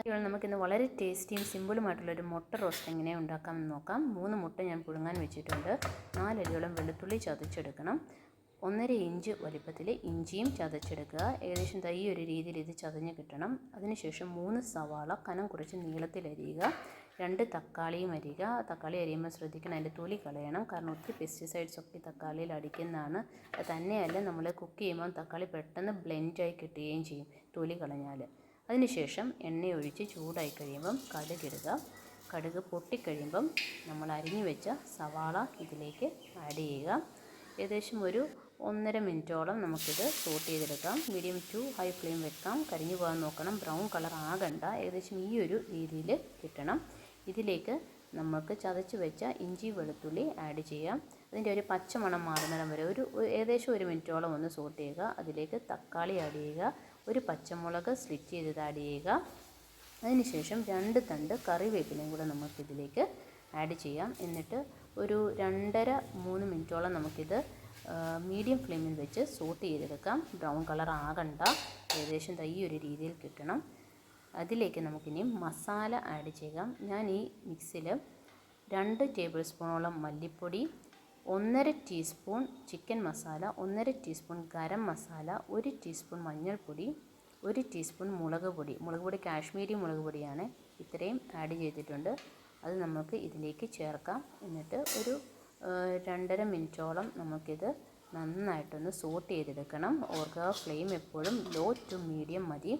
ഇപ്പോൾ നമുക്കിന്ന് വളരെ ടേസ്റ്റിയും സിമ്പിളുമായിട്ടുള്ളൊരു മുട്ട റോസ്റ്റ് എങ്ങനെ ഉണ്ടാക്കാമെന്ന് നോക്കാം. മൂന്ന് മുട്ട ഞാൻ പുഴുങ്ങാൻ വെച്ചിട്ടുണ്ട്. നാലരിയോളം വെളുത്തുള്ളി ചതച്ചെടുക്കണം. ഒന്നര ഇഞ്ച് വലിപ്പത്തിൽ ഇഞ്ചിയും ചതച്ചെടുക്കുക. ഏകദേശം തൈ ഒരു രീതിയിൽ ഇത് ചതഞ്ഞ് കിട്ടണം. അതിനുശേഷം മൂന്ന് സവാള കനം കുറച്ച് നീളത്തിൽ അരിയുക. രണ്ട് തക്കാളിയും അരിയുക. തക്കാളി അരിയുമ്പോൾ ശ്രദ്ധിക്കണം അതിന്റെ തൊലി കളയണം. കാരണം ഒത്തിരി പെസ്റ്റിസൈഡ്സ് ഒക്കെ തക്കാളിയിൽ അടിക്കുന്നതാണ്. തന്നെയല്ല നമ്മൾ കുക്ക് ചെയ്യുമ്പോൾ തക്കാളി പെട്ടെന്ന് ബ്ലെൻഡായി കിട്ടുകയും ചെയ്യും തൊലി കളഞ്ഞാൽ. അതിനുശേഷം എണ്ണയൊഴിച്ച് ചൂടായി കഴിയുമ്പം കടുകിടുക. കടുക് പൊട്ടിക്കഴിയുമ്പം നമ്മൾ അരിഞ്ഞു വെച്ച സവാള ഇതിലേക്ക് ആഡ് ചെയ്യുക. ഏകദേശം ഒരു ഒന്നര മിനിറ്റോളം നമുക്കിത് സോട്ട് ചെയ്തെടുക്കാം. മീഡിയം ടു ഹൈ ഫ്ലെയിം വെക്കാം. കരിഞ്ഞു പോകാൻ നോക്കണം. ബ്രൗൺ കളർ ആകണ്ട. ഏകദേശം ഈ ഒരു രീതിയിൽ കിട്ടണം. ഇതിലേക്ക് നമുക്ക് ചതച്ച് വെച്ച ഇഞ്ചി വെളുത്തുള്ളി ആഡ് ചെയ്യാം. അതിന്റെ ഒരു പച്ചമണം മാറുന്നിടം വരെ ഒരു ഏകദേശം ഒരു മിനിറ്റോളം ഒന്ന് സോട്ട് ചെയ്യുക. അതിലേക്ക് തക്കാളി ആഡ് ചെയ്യുക. ഒരു പച്ചമുളക് സ്ലിറ്റ് ചെയ്തത് ആഡ് ചെയ്യുക. അതിനുശേഷം രണ്ട് തണ്ട് കറിവേപ്പിലയും കൂടെ നമുക്കിതിലേക്ക് ആഡ് ചെയ്യാം. എന്നിട്ട് ഒരു രണ്ടര മൂന്ന് മിനിറ്റോളം നമുക്കിത് മീഡിയം ഫ്ലെയിമിൽ വെച്ച് സോട്ട് ചെയ്തെടുക്കാം. ബ്രൗൺ കളർ ആകണ്ട. ഏകദേശം തൈ ഒരു രീതിയിൽ കിട്ടണം. അതിലേക്ക് നമുക്കിനി മസാല ആഡ് ചെയ്യാം. ഞാൻ ഈ മിക്സിൽ രണ്ട് ടേബിൾ സ്പൂണോളം മല്ലിപ്പൊടി ഒന്നര ടീസ്പൂൺ ചിക്കൻ മസാല ഒന്നര ടീസ്പൂൺ ഗരം മസാല ഒരു ടീസ്പൂൺ മഞ്ഞൾപ്പൊടി ഒരു ടീസ്പൂൺ മുളക് പൊടി. മുളക് പൊടി കാശ്മീരി മുളക് പൊടിയാണ് ഇത്രയും ആഡ് ചെയ്തിട്ടുണ്ട്. അത് നമുക്ക് ഇതിലേക്ക് ചേർക്കാം. എന്നിട്ട് ഒരു രണ്ടര മിനിറ്റോളം നമുക്കിത് നന്നായിട്ടൊന്ന് സോട്ട് ചെയ്തെടുക്കണം. ഓർക്കുക ഫ്ലെയിം എപ്പോഴും ലോ ടു മീഡിയം മതി.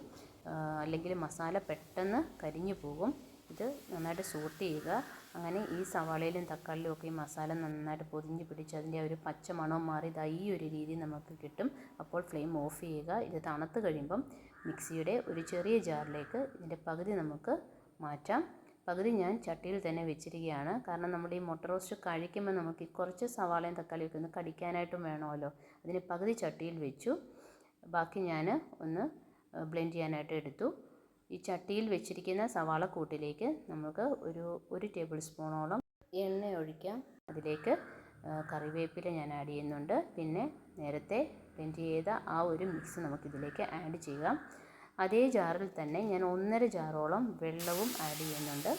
അല്ലെങ്കിൽ മസാല പെട്ടെന്ന് കരിഞ്ഞു പോകും. ഇത് നന്നായിട്ട് സോട്ട് ചെയ്യുക. അങ്ങനെ ഈ സവാളയിലും തക്കാളിയിലും ഒക്കെ ഈ മസാല നന്നായിട്ട് പൊതിഞ്ഞ് പിടിച്ച് അതിന്റെ ഒരു പച്ച മണവും മാറി ഇതാ ഈ ഒരു രീതി നമുക്ക് കിട്ടും. അപ്പോൾ ഫ്ലെയിം ഓഫ് ചെയ്യുക. ഇത് തണുത്ത് കഴിയുമ്പം മിക്സിയുടെ ഒരു ചെറിയ ജാറിലേക്ക് ഇതിന്റെ പകുതി നമുക്ക് മാറ്റാം. പകുതി ഞാൻ ചട്ടിയിൽ തന്നെ വെച്ചിരിക്കുകയാണ്. കാരണം നമ്മുടെ ഈ മുട്ട റോസ്റ്റ് കഴിക്കുമ്പോൾ നമുക്ക് കുറച്ച് സവാളയും തക്കാളിയൊക്കെ ഒന്ന് കടിക്കാനായിട്ടും വേണമല്ലോ. അതിന് പകുതി ചട്ടിയിൽ വെച്ചു. ബാക്കി ഞാൻ ഒന്ന് ബ്ലെൻഡ് ചെയ്യാനായിട്ട് എടുത്തു. ഈ ചട്ടിയിൽ വെച്ചിരിക്കുന്ന സവാള കൂട്ടിലേക്ക് നമുക്ക് ഒരു ഒരു ടേബിൾ സ്പൂണോളം എണ്ണ ഒഴിക്കാം. അതിലേക്ക് കറിവേപ്പില ഞാൻ ആഡ് ചെയ്യുന്നുണ്ട്. പിന്നെ നേരത്തെ ബ്ലെൻഡ് ചെയ്ത ആ ഒരു മിക്സ് നമുക്കിതിലേക്ക് ആഡ് ചെയ്യാം. അതേ ജാറിൽ തന്നെ ഞാൻ ഒന്നര ജാറോളം വെള്ളവും ആഡ് ചെയ്യുന്നുണ്ട്.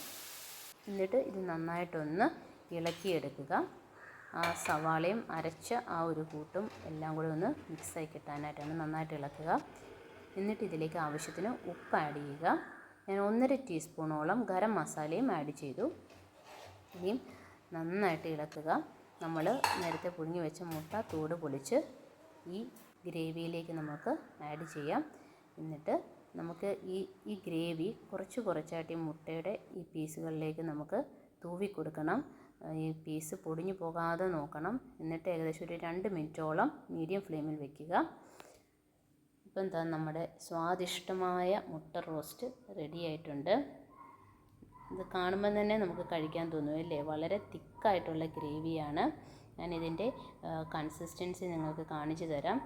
എന്നിട്ട് ഇത് നന്നായിട്ടൊന്ന് ഇളക്കിയെടുക്കുക. ആ സവാളയും അരച്ച ആ ഒരു കൂട്ടും എല്ലാം കൂടി ഒന്ന് മിക്സായി കിട്ടാനായിട്ടാണ് നന്നായിട്ട് ഇളക്കുക. എന്നിട്ട് ഇതിലേക്ക് ആവശ്യത്തിന് ഉപ്പ് ആഡ് ചെയ്യുക. ഞാൻ ഒന്നര ടീസ്പൂണോളം ഗരം മസാലയും ആഡ് ചെയ്തു. ഇനിയും നന്നായിട്ട് ഇളക്കുക. നമ്മൾ നേരത്തെ പുഴുങ്ങി വെച്ച മുട്ട തോട് പൊളിച്ച് ഈ ഗ്രേവിയിലേക്ക് നമുക്ക് ആഡ് ചെയ്യാം. എന്നിട്ട് നമുക്ക് ഈ ഈ ഗ്രേവി കുറച്ച് കുറച്ചായിട്ട് ഈ മുട്ടയുടെ ഈ പീസുകളിലേക്ക് നമുക്ക് തൂവി കൊടുക്കണം. ഈ പീസ് പൊടിഞ്ഞു പോകാതെ നോക്കണം. എന്നിട്ട് ഏകദേശം ഒരു രണ്ട് മിനിറ്റോളം മീഡിയം ഫ്ലെയിമിൽ വെക്കുക. ഇപ്പം എന്താ നമ്മുടെ സ്വാദിഷ്ടമായ മുട്ട റോസ്റ്റ് റെഡി ആയിട്ടുണ്ട്. ഇത് കാണുമ്പോൾ തന്നെ നമുക്ക് കഴിക്കാൻ തോന്നും അല്ലേ? വളരെ തിക്കായിട്ടുള്ള ഗ്രേവിയാണ്. ഞാനിതിന്റെ കൺസിസ്റ്റൻസി നിങ്ങൾക്ക് കാണിച്ചു തരാം.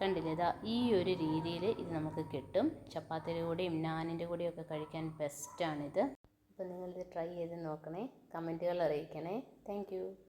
കണ്ടില്ലേ? ഇതാ ഈ ഒരു രീതിയിൽ ഇത് നമുക്ക് കിട്ടും. ചപ്പാത്തിയുടെ കൂടെയും നാനിന്റെ കൂടെയും ഒക്കെ കഴിക്കാൻ ബെസ്റ്റാണിത് അപ്പോൾ നിങ്ങളിത് ട്രൈ ചെയ്ത് നോക്കണേ. കമന്റുകൾ അറിയിക്കണേ. താങ്ക്